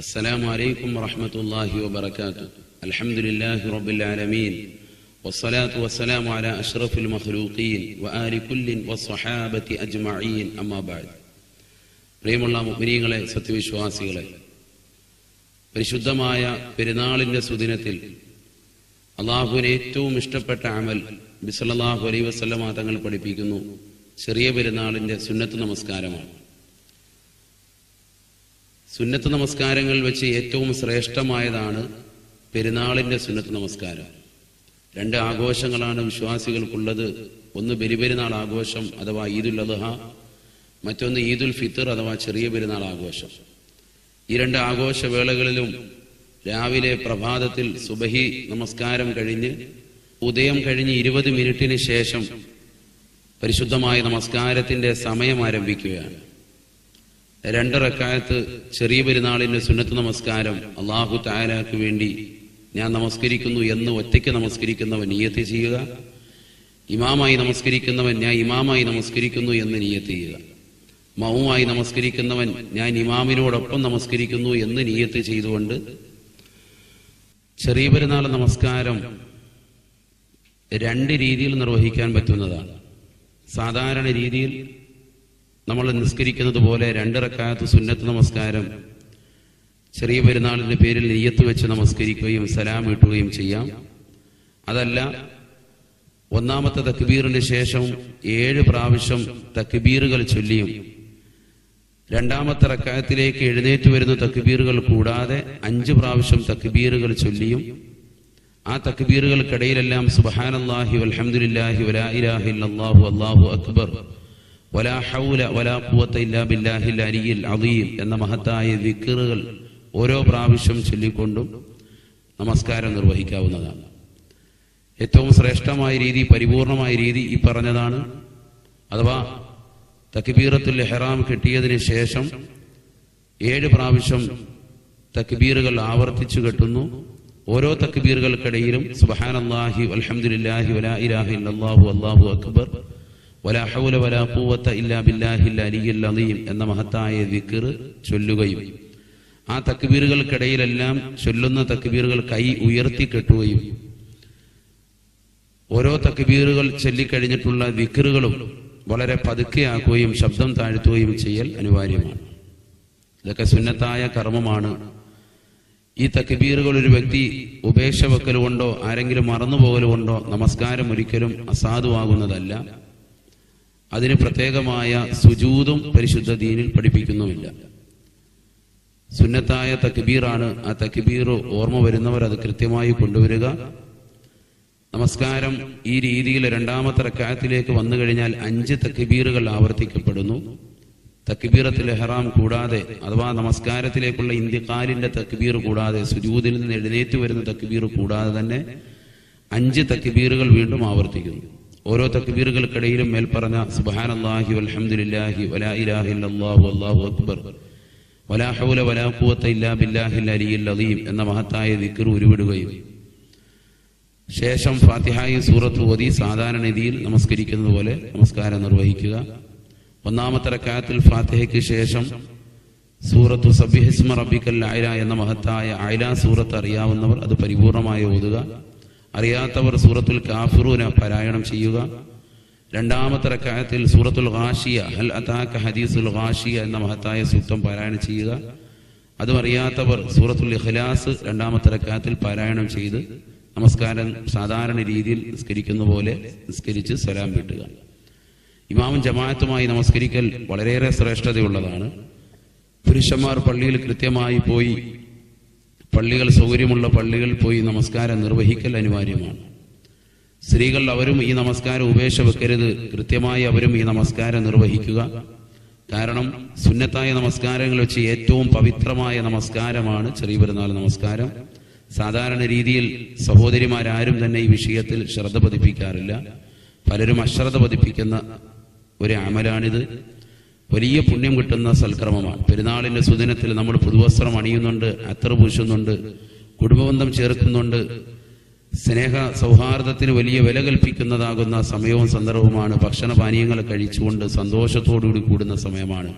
السلام عليكم ورحمة الله وبركاته الحمد لله رب العالمين والصلاة والسلام على أشرف المخلوقين وآل كل والصحابة أجمعين أما بعد പ്രിയമുള്ള മുഗ്നീങ്ങളെ സത്യവിശ്വാസികളെ പരിശുദ്ധമായ പെരുന്നാളിന്റെ സുദിനത്തിൽ അള്ളാഹുവിന് ഏറ്റവും ഇഷ്ടപ്പെട്ട അമൽ ബിസല്ലാഹു അലൈ വസ്ലമ തങ്ങൾ പഠിപ്പിക്കുന്നു ചെറിയ പെരുന്നാളിന്റെ സുന്നത്ത് നമസ്കാരമാണ് സുന്നത്ത് നമസ്കാരങ്ങൾ വെച്ച് ഏറ്റവും ശ്രേഷ്ഠമായതാണ് പെരുന്നാളിന്റെ സുന്നത്ത് നമസ്കാരം. രണ്ട് ആഘോഷങ്ങളാണ് വിശ്വാസികൾക്കുള്ളത്. ഒന്ന് ബലിപെരുന്നാൾ ആഘോഷം അഥവാ ഈദുൽ അദ്ഹ. മറ്റൊന്ന് ഈദുൽ ഫിത്തർ അഥവാ ചെറിയ പെരുന്നാൾ ആഘോഷം. ഈ രണ്ട് ആഘോഷവേളകളിലും രാവിലെ പ്രഭാതത്തിൽ സുബഹി നമസ്കാരം കഴിഞ്ഞ് ഉദയം കഴിഞ്ഞ് ഇരുപത് മിനിറ്റിന് ശേഷം പരിശുദ്ധമായ നമസ്കാരത്തിന്റെ സമയം ആരംഭിക്കുകയാണ്. രണ്ട് റക്കായത്ത് ചെറിയ പെരുന്നാളിന്റെ സുന്നത്ത് നമസ്കാരം അള്ളാഹു താലാക്ക് വേണ്ടി ഞാൻ നമസ്കരിക്കുന്നു എന്ന് ഒറ്റയ്ക്ക് നമസ്കരിക്കുന്നവൻ നീയത്ത് ചെയ്യുക. ഇമാമായി നമസ്കരിക്കുന്നവൻ ഞാൻ ഇമാമായി നമസ്കരിക്കുന്നു എന്ന് നീയത്ത് ചെയ്യുക. മൗമായി നമസ്കരിക്കുന്നവൻ ഞാൻ ഇമാമിനോടൊപ്പം നമസ്കരിക്കുന്നു എന്ന് നീയത്ത് ചെയ്തുകൊണ്ട് ചെറിയ പെരുന്നാൾ നമസ്കാരം രണ്ട് രീതിയിൽ നിർവഹിക്കാൻ പറ്റുന്നതാണ്. സാധാരണ രീതിയിൽ നമ്മൾ നിസ്കരിക്കുന്നത് പോലെ രണ്ട് റക്കായത്ത് സുന്നത്ത് നമസ്കാരം. ചെറിയ പെരുന്നാളിന്റെ പേരിൽ നെയ്യത്ത് വെച്ച് നമസ്കരിക്കുകയും സലാം വീട്ടുകയും ചെയ്യാം. അതല്ല ഒന്നാമത്തെ തക്ബീറിന് ശേഷം ഏഴ് പ്രാവശ്യം തക്ബീറുകൾ ചൊല്ലിയും. രണ്ടാമത്തെ റക്കായത്തിലേക്ക് എഴുന്നേറ്റ് വരുന്ന തക്ബീറുകൾ കൂടാതെ അഞ്ച് പ്രാവശ്യം തക്ബീറുകൾ ചൊല്ലിയും. ആ തക്ബീറുകൾക്കിടയിലെല്ലാം സുബഹാനല്ലാഹി വൽഹംദുലില്ലാഹി വലാ ഇലാഹ ഇല്ലല്ലാഹു അല്ലാഹു അക്ബർ. വലാ ഹൗല വലാ ഖുവത ഇല്ലാ ബില്ലാഹിൽ അലിയിൽ അദീം എന്ന മഹത്തായ ദിക്റുകൾ ഓരോ പ്രാവശ്യം ചൊല്ലിക്കൊണ്ടും നമസ്കാരം നിർവഹിക്കാവുന്നതാണ്. ഏറ്റവും ശ്രേഷ്ഠമായ രീതി പരിപൂർണമായ രീതി ഈ പറഞ്ഞതാണ്. അഥവാ തക്ബീറത്തുൽ ഹെറാം കിട്ടിയതിന് ശേഷം ഏഴ് പ്രാവശ്യം തക്ബീറുകൾ ആവർത്തിച്ചു കെട്ടുന്നു. ഓരോ തക്ബീറുകൾക്കിടയിലും സുബ്ഹാനല്ലാഹി വൽഹംദുലില്ലാഹി വലാ ഇലാഹ ഇല്ലല്ലാഹു അല്ലാഹു അക്ബർ വലാ ഹൗല വലാ ഖുവത ഇല്ലാ ബില്ലാഹിൽ അലിയിൽ അലീം എന്ന മഹത്തായ ദിക്ർ ചൊല്ലുകയും ആ തക്ബീറുകൾക്കിടയിലെല്ലാം ചൊല്ലുന്ന തക്ബീറുകൾ കൈ ഉയർത്തി കെട്ടുകയും ഓരോ തക്ബീറുകൾ ചൊല്ലിക്കഴിഞ്ഞിട്ടുള്ള ദിക്റുകളും വളരെ പതുക്കെയാക്കുകയും ശബ്ദം താഴ്ത്തുകയും ചെയ്യൽ അനിവാര്യമാണ്. ഇതൊക്കെ സുന്നത്തായ കർമ്മമാണ്. ഈ തക്ബീറുകൾ ഒരു വ്യക്തി ഉപേക്ഷ വെക്കലുകൊണ്ടോ ആരെങ്കിലും മറന്നുപോകലുകൊണ്ടോ നമസ്കാരം ഒരിക്കലും അസാധുവാകുന്നതല്ല. അതിന് പ്രത്യേകമായ സുജൂതും പരിശുദ്ധ ദീനിൽ പഠിപ്പിക്കുന്നുമില്ല. സുന്നത്തായ തക്ബീറാണ് ആ തക്ബീർ ഓർമ്മ വരുന്നവർ അത് കൃത്യമായി കൊണ്ടുവരിക. നമസ്കാരം ഈ രീതിയിൽ രണ്ടാമത്തെ റക്കായത്തിലേക്ക് വന്നു കഴിഞ്ഞാൽ അഞ്ച് തക്ബീറുകൾ ആവർത്തിക്കപ്പെടുന്നു. തക്ബീറത്തിൽ എഹ്റാം കൂടാതെ അഥവാ നമസ്കാരത്തിലേക്കുള്ള ഇന്ത്യക്കാലിന്റെ തക്ബീർ കൂടാതെ സുജൂതിൽ നിന്ന് എഴുന്നേറ്റ് വരുന്ന തക്ബീർ കൂടാതെ തന്നെ അഞ്ച് തക്ബീറുകൾ വീണ്ടും ആവർത്തിക്കുന്നു. ഓരോ തക്ബീറുകൾക്കിടയിലും മേൽപ്പറഞ്ഞ സുബ്ഹാനല്ലാഹി വൽഹംദുലില്ലാഹി വലാ ഇലാഹ അല്ലാഹു അല്ലാഹു അക്ബർ. വലാ ഹൗല വലാ ഇല്ലാ ബില്ലാഹിൽ അലിയിൽ അലീം എന്ന മഹത്തായ ദിക്കർ ഉരുവിടുകയും ശേഷം ഫാത്തിഹായി സൂറത്ത് ഓതി സാധാരണ രീതിയിൽ നമസ്കരിക്കുന്നത് പോലെ നമസ്കാരം നിർവഹിക്കുക. ഒന്നാമത്തെ റക്കാത്തിൽ ഫാത്തിഹയ്ക്ക് ശേഷം സൂറത്തു സബിഹിസ്മ റബിക്കൽ ആയിര എന്ന മഹത്തായ ആയില സൂറത്ത് അറിയാവുന്നവർ അത് പരിപൂർണമായി ഓതുക. അറിയാത്തവർ സൂറത്തുൽ കാഫിറൂന പാരായണം ചെയ്യുക. രണ്ടാമത്തെ റക്കായത്തിൽ സൂറത്തുൽ ഖാഷിയ അൽ അതാക ഹദീസുൽ ഖാഷിയ എന്ന മഹത്തായ സൂക്തം പാരായണം ചെയ്യുക. അതും അറിയാത്തവർ സൂറത്തുൽ ഇഖ്ലാസ് രണ്ടാമത്തെ റക്കായത്തിൽ പാരായണം ചെയ്ത് നമസ്കാരം സാധാരണ രീതിയിൽ നിസ്കരിക്കുന്ന പോലെ നിസ്കരിച്ച് സലാം വീട്ടുക. ഇമാമും ജമാഅത്തുമായി നമസ്കരിക്കൽ വളരെയേറെ ശ്രേഷ്ഠതയുള്ളതാണ്. പുരുഷന്മാർ പള്ളിയിൽ കൃത്യമായി പോയി പള്ളികൾ സൗകര്യമുള്ള പള്ളികൾ പോയി നമസ്കാരം നിർവഹിക്കൽ അനിവാര്യമാണ്. സ്ത്രീകൾ അവരും ഈ നമസ്കാരം ഉപേക്ഷ വെക്കരുത് കൃത്യമായി അവരും ഈ നമസ്കാരം നിർവഹിക്കുക. കാരണം സുന്നത്തായ നമസ്കാരങ്ങൾ വെച്ച് ഏറ്റവും പവിത്രമായ നമസ്കാരമാണ് ചെറിയ പെരുന്നാൾ നമസ്കാരം. സാധാരണ രീതിയിൽ സഹോദരിമാരാരും തന്നെ ഈ വിഷയത്തിൽ ശ്രദ്ധ പതിപ്പിക്കാറില്ല. പലരും അശ്രദ്ധ പതിപ്പിക്കുന്ന ഒരു അമലാണിത്. വലിയ പുണ്യം കിട്ടുന്ന സൽക്രമമാണ്. പെരുന്നാളിന്റെ സുദിനത്തിൽ നമ്മൾ പുതുവസ്ത്രം അണിയുന്നുണ്ട് അത്ര പൂശുന്നുണ്ട് കുടുംബബന്ധം ചേർക്കുന്നുണ്ട്. സ്നേഹ സൗഹാർദ്ദത്തിന് വലിയ വില കൽപ്പിക്കുന്നതാകുന്ന സമയവും സന്ദർഭവുമാണ്. ഭക്ഷണപാനീയങ്ങൾ കഴിച്ചുകൊണ്ട് സന്തോഷത്തോടുകൂടി കൂടുന്ന സമയമാണ്.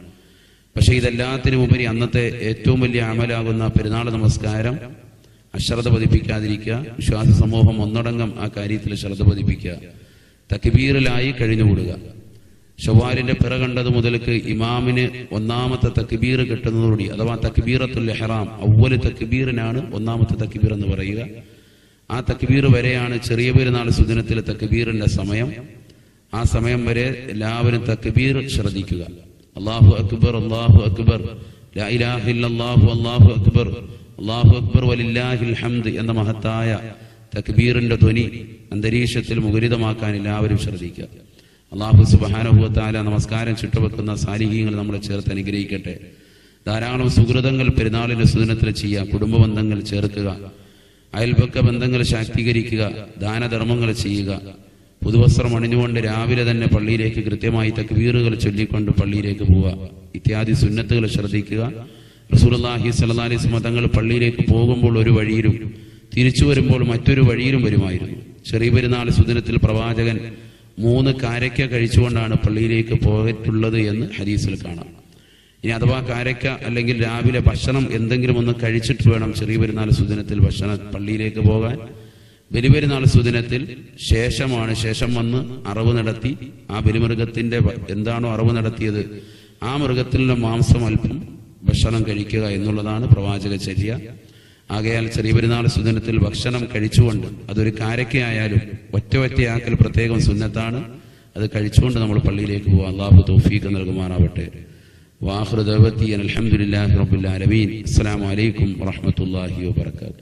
പക്ഷേ ഇതെല്ലാത്തിനും ഉപരി അന്നത്തെ ഏറ്റവും വലിയ അമലാകുന്ന പെരുന്നാൾ നമസ്കാരം അശ്രദ്ധ പതിപ്പിക്കാതിരിക്കുക വിശ്വാസ സമൂഹം ഒന്നടങ്കം ആ കാര്യത്തിൽ ശ്രദ്ധ പതിപ്പിക്കുക തക്ബീറിലായി കഴിഞ്ഞുകൂടുക. ഷവാലിന്റെ പിറ കണ്ടത് മുതൽക്ക് ഇമാമിന് ഒന്നാമത്തെ തക്ബീർ കിട്ടുന്നതോടുകൂടി അഥവാ തക്ബീറത്തുൽ ഹെറാം അവൽ തക്ബീറിനാണ് ഒന്നാമത്തെ തക്ബീർ എന്ന് പറയുക. ആ തക്ബീർ വരെയാണ് ചെറിയ പെരുന്നാൾ സുദിനത്തിലെ തക്ബീറിന്റെ സമയം. ആ സമയം വരെ എല്ലാവരും തക്ബീർ ശ്രദ്ധിക്കുക. അള്ളാഹു അക്ബർ അള്ളാഹു അക്ബർ അള്ളാഹു അള്ളാഹു അക്ബർ അള്ളാഹു അക്ബർ വലില്ലാഹിൽ ഹംദ് എന്ന മഹത്തായ തക്ബീറിന്റെ ധ്വനി അന്തരീക്ഷത്തിൽ മുഖരിതമാക്കാൻ എല്ലാവരും ശ്രദ്ധിക്കുക. അള്ളാഹു സുബാനുഭവത്താല നമസ്കാരം ചുട്ടുവെക്കുന്ന സാരിഹ്യങ്ങൾ നമ്മളെ ചേർത്ത് അനുഗ്രഹിക്കട്ടെ. ധാരാളം സുഹൃതങ്ങൾ പെരുന്നാളിന്റെ സുദിനത്തിൽ ചെയ്യുക കുടുംബ ബന്ധങ്ങൾ ചേർക്കുക അയൽപക്ക ബന്ധങ്ങൾ ശാക്തീകരിക്കുക ദാനധർമ്മങ്ങൾ ചെയ്യുക. പുതുവസ്ത്രം അണിഞ്ഞുകൊണ്ട് രാവിലെ തന്നെ പള്ളിയിലേക്ക് കൃത്യമായി തക്വീറുകൾ ചൊല്ലിക്കൊണ്ട് പള്ളിയിലേക്ക് പോവുക. ഇത്യാദി സുന്നത്തുകൾ ശ്രദ്ധിക്കുക. റസൂലുള്ളാഹി സ്വല്ലല്ലാഹി അലൈഹി വസല്ലം തങ്ങൾ പള്ളിയിലേക്ക് പോകുമ്പോൾ ഒരു വഴിയിലും തിരിച്ചു വരുമ്പോൾ മറ്റൊരു വഴിയിലും വരുമായിരുന്നു. ചെറിയ പെരുന്നാൾ സുദിനത്തിൽ പ്രവാചകൻ മൂന്ന് കാരക്ക കഴിച്ചുകൊണ്ടാണ് പള്ളിയിലേക്ക് പോയിട്ടുള്ളത് എന്ന് ഹരീസിൽ കാണാം. ഇനി അഥവാ കാരക്ക അല്ലെങ്കിൽ രാവിലെ ഭക്ഷണം എന്തെങ്കിലും ഒന്ന് കഴിച്ചിട്ട് വേണം ചെറിയ പെരുന്നാൾ സുദിനത്തിൽ ഭക്ഷണം പള്ളിയിലേക്ക് പോകാൻ. ബലിപെരുന്നാൾ സുദിനത്തിൽ ശേഷമാണ് ശേഷം വന്ന് അറവ് നടത്തി ആ ബലിമൃഗത്തിന്റെ എന്താണോ അറവ് നടത്തിയത് ആ മൃഗത്തിലുള്ള മാംസം അല്പം ഭക്ഷണം കഴിക്കുക എന്നുള്ളതാണ് പ്രവാചക ചര്യ ആകയാൽ ചെറിയ പെരുന്നാൾ സുദിനത്തിൽ ഭക്ഷണം കഴിച്ചുകൊണ്ട് അതൊരു കാരക്കയായാലും ഒറ്റ ഒറ്റയാക്കൽ പ്രത്യേകം സുന്നത്താണ്. അത് കഴിച്ചുകൊണ്ട് നമ്മൾ പള്ളിയിലേക്ക് പോകാം അള്ളാഹു തൗഫീഖ് നൽകുമാറാവട്ടെ. വാഹൃദവത്തി അലഹമുല്ലാ റബുല്ലാലമീൻ അസ്സലാമു അലൈക്കും വാഹമത്തല്ലാഹി വബർക്കാത്തു